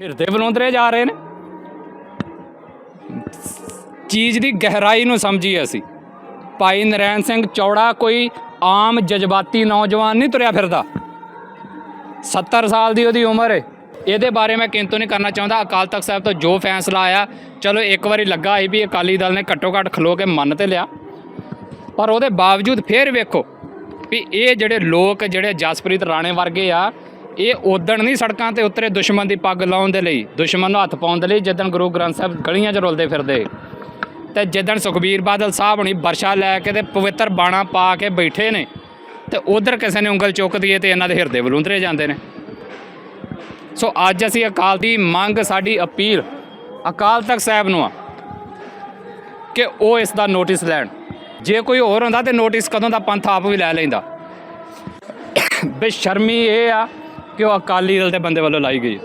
ਹਿਰਦੇ ਬਲੌਂਦਰੇ ਜਾ ਰਹੇ ਨੇ। ਚੀਜ਼ ਦੀ ਗਹਿਰਾਈ ਨੂੰ ਸਮਝੀ ਅਸੀਂ। ਭਾਈ ਨਰੈਣ ਸਿੰਘ ਚੌੜਾ ਕੋਈ ਆਮ ਜਜ਼ਬਾਤੀ ਨੌਜਵਾਨ ਨਹੀਂ ਤੁਰਿਆ ਫਿਰਦਾ। 70 ਸਾਲ ਦੀ ਉਹਦੀ ਉਮਰ ਹੈ ਇਹਦੇ ਬਾਰੇ ਮੈਂ ਕਿੰਤੂ ਨਹੀਂ ਕਰਨਾ ਚਾਹੁੰਦਾ। ਅਕਾਲ ਤਖਤ ਸਾਹਿਬ ਤੋਂ ਜੋ ਫੈਸਲਾ ਆਇਆ, ਚਲੋ ਇੱਕ ਵਾਰੀ ਲੱਗਾ ਸੀ ਵੀ ਅਕਾਲੀ ਦਲ ਨੇ ਘੱਟੋ ਘੱਟ ਖਲੋ ਕੇ ਮੰਨ ਤੇ ਲਿਆ। ਪਰ ਉਹਦੇ ਬਾਵਜੂਦ ਫੇਰ ਵੇਖੋ ਵੀ ਇਹ ਜਿਹੜੇ ਲੋਕ, ਜਿਹੜੇ ਜਸਪ੍ਰੀਤ ਰਾਣੇ ਵਰਗੇ ਆ ਇਹ ਉਦਣ ਨਹੀਂ ਸੜਕਾਂ ਤੇ ਉਤਰੇ ਦੁਸ਼ਮਣ ਦੀ ਪੱਗ ਲਾਉਣ ਦੇ ਲਈ। ਦੁਸ਼ਮਣ ਨੂੰ ਹੱਥ ਪਾਉਣ ਦੇ ਲਈ ਜਦੋਂ ਗੁਰੂ ਗ੍ਰੰਥ ਸਾਹਿਬ ਗਲੀਆਂ 'ਚ ਰੁਲਦੇ ਫਿਰਦੇ। ਤੇ ਜਦੋਂ ਸੁਖਬੀਰ ਬਾਦਲ ਸਾਹਿਬ ਹੁਣੀ ਵਰਸ਼ਾ ਲੈ ਕੇ ਤੇ ਪਵਿੱਤਰ ਬਾਣਾ ਪਾ ਕੇ ਬੈਠੇ ਨੇ, ਤੇ ਉਧਰ ਕਿਸੇ ਨੇ ਉਂਗਲ ਚੁੱਕਦੀ ਹੈ ਤੇ ਇਹਨਾਂ ਦੇ ਹਿਰਦੇ ਬਲੂੰਦਰੇ ਜਾਂਦੇ ਨੇ। ਸੋ ਅੱਜ ਅਸੀਂ ਅਕਾਲ ਦੀ ਮੰਗ, ਸਾਡੀ ਅਪੀਲ ਅਕਾਲ ਤਖਤ ਸਾਹਿਬ ਨੂੰ ਆ ਕਿ ਉਹ ਇਸ ਦਾ ਨੋਟਿਸ ਲੈਣ। ਜੇ ਕੋਈ ਹੋਰ ਹੁੰਦਾ ਤੇ ਨੋਟਿਸ ਕਦੋਂ ਦਾ ਪੰਥ ਆਪ ਵੀ ਲੈ ਲੈਂਦਾ। ਬੇਸ਼ਰਮੀ ਇਹ ਆ ਕਿ ਉਹ ਅਕਾਲੀ ਦਲ ਦੇ ਬੰਦੇ ਵੱਲੋਂ ਲਾਈ ਗਈ?